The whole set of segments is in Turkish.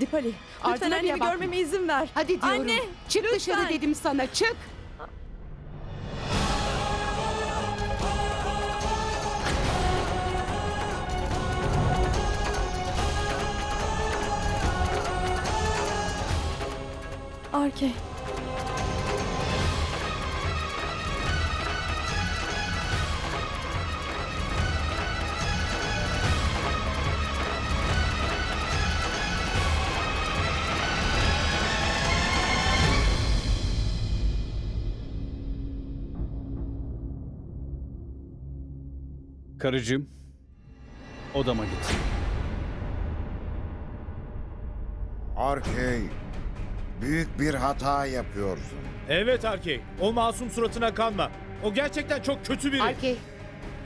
Dipali, lütfen bile annemi görmeme izin ver. Hadi diyorum. Anne, çık lütfen. dışarı dedim sana çık. Arke. Karıcığım, odama git. Arkey, büyük bir hata yapıyorsun. Evet Arkey. O masum suratına kanma. O gerçekten çok kötü biri. Arke.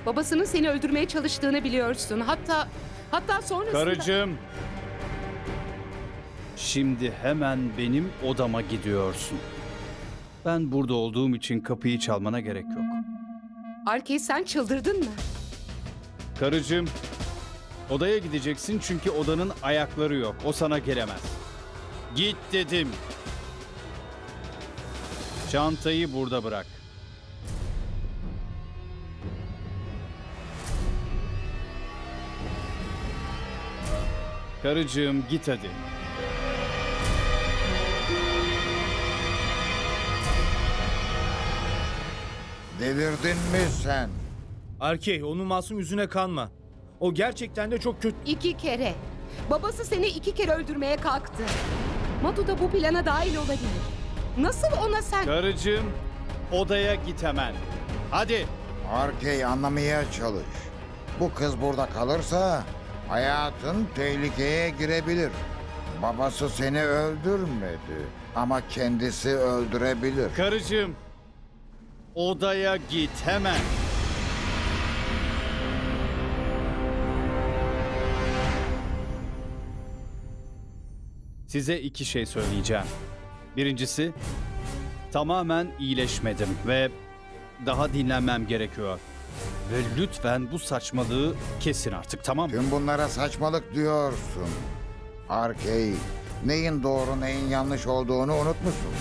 Babasının seni öldürmeye çalıştığını biliyorsun. Hatta hatta sonrasında... Karıcığım. Şimdi hemen benim odama gidiyorsun. Ben burada olduğum için kapıyı çalmana gerek yok. Arke sen çıldırdın mı? Karıcığım, odaya gideceksin çünkü odanın ayakları yok. O sana gelemez. Git dedim. Çantayı burada bırak. Karıcığım git hadi. Delirdin mi sen? Arkey onun masum yüzüne kanma. O gerçekten de çok kötü. İki kere. Babası seni iki kere öldürmeye kalktı. Madu da bu plana dahil olabilir. Nasıl ona sen... Karıcığım, odaya git hemen. Hadi. Arkey anlamaya çalış. Bu kız burada kalırsa hayatın tehlikeye girebilir. Babası seni öldürmedi ama kendisi öldürebilir. Karıcığım, odaya git hemen. Size iki şey söyleyeceğim. Birincisi, tamamen iyileşmedim ve daha dinlenmem gerekiyor. Ve lütfen bu saçmalığı kesin artık tamam mı? Tüm bunlara saçmalık diyorsun. Arkey, neyin doğru neyin yanlış olduğunu unutmuşsun.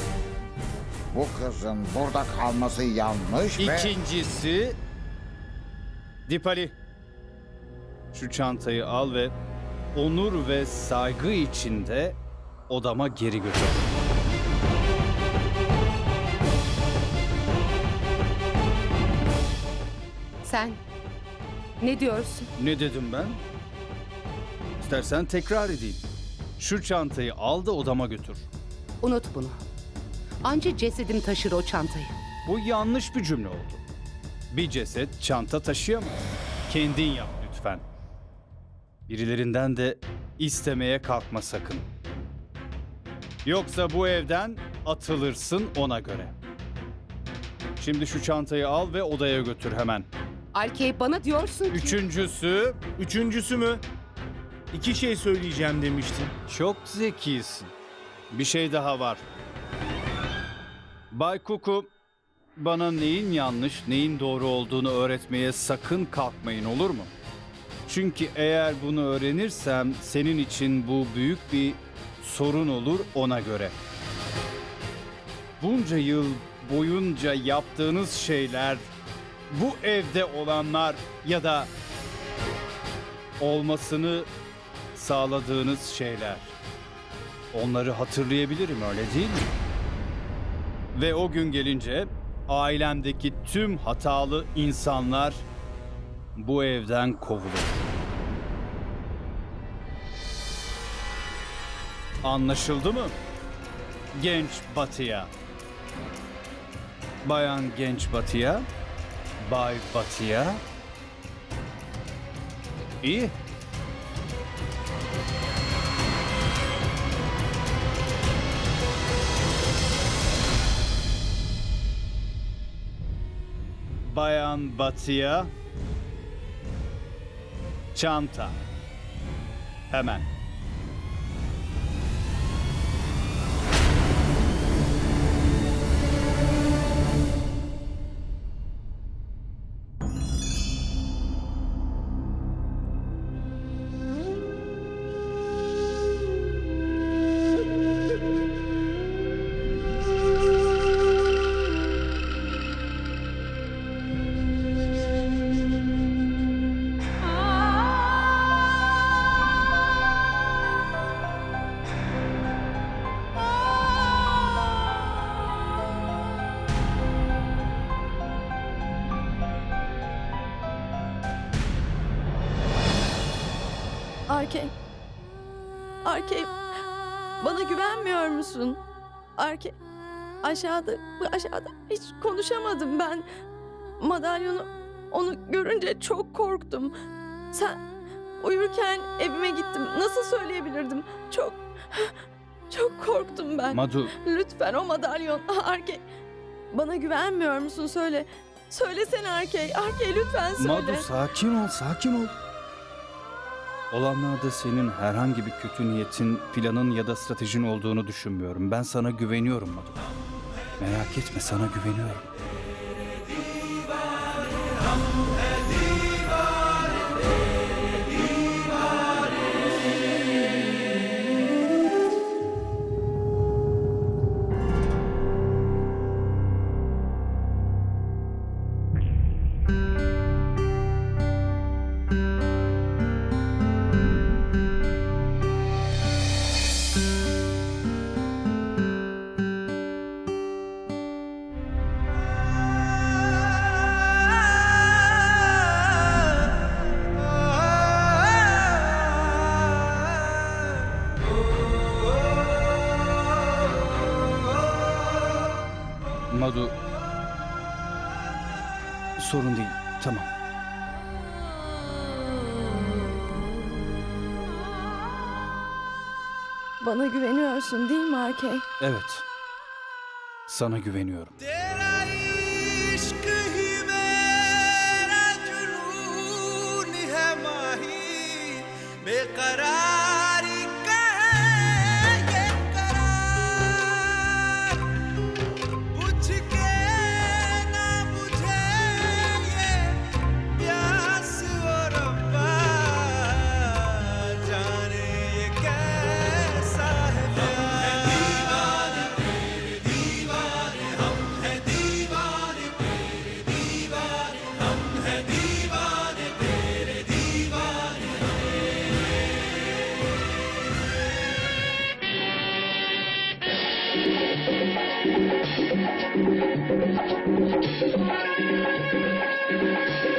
Bu kızın burada kalması yanlış ve... İkincisi... Dipali. Şu çantayı al ve onur ve saygı içinde odama geri götür. Sen ne diyorsun? Ne dedim ben? İstersen tekrar edeyim. Şu çantayı al da odama götür. Unut bunu. Anca cesedim taşır o çantayı. Bu yanlış bir cümle oldu. Bir ceset çanta taşıyamaz. Kendin yap lütfen. Birilerinden de istemeye kalkma sakın. Yoksa bu evden atılırsın ona göre. Şimdi şu çantayı al ve odaya götür hemen. Arke bana diyorsun ki... Üçüncüsü Üçüncüsü mü? İki şey söyleyeceğim demiştin. çok zekisin. Bir şey daha var. Bay Kuku bana neyin yanlış, neyin doğru olduğunu öğretmeye sakın kalkmayın olur mu? Çünkü eğer bunu öğrenirsem senin için bu büyük bir sorun olur ona göre. Bunca yıl boyunca yaptığınız şeyler, bu evde olanlar ya da olmasını sağladığınız şeyler. Onları hatırlayabilirim öyle değil mi? Ve o gün gelince ailemdeki tüm hatalı insanlar bu evden kovulur. Anlaşıldı mı? Genç Batı'ya. Bayan Genç Batı'ya. Bay Batı'ya. İyi. Bayan Batı'ya çanta. Hemen. Arkey. Arkey. Bana güvenmiyor musun? Arkey. Aşağıda, aşağıda hiç konuşamadım ben. Madalyonu onu görünce çok korktum. Sen uyurken evime gittim. Nasıl söyleyebilirdim? Çok çok korktum ben. Madu, Lütfen o madalyon Arkey. Bana güvenmiyor musun söyle. Söylesene Arkey. Arkey lütfen söyle. Madu sakin ol, sakin ol. Olanlarda senin herhangi bir kötü niyetin, planın ya da stratejin olduğunu düşünmüyorum. Ben sana güveniyorum Madu. Merak etme sana güveniyorum. Madu... Sorun değil, tamam. Bana güveniyorsun değil mi Arkey? Evet. Sana güveniyorum. तेरा Thank you.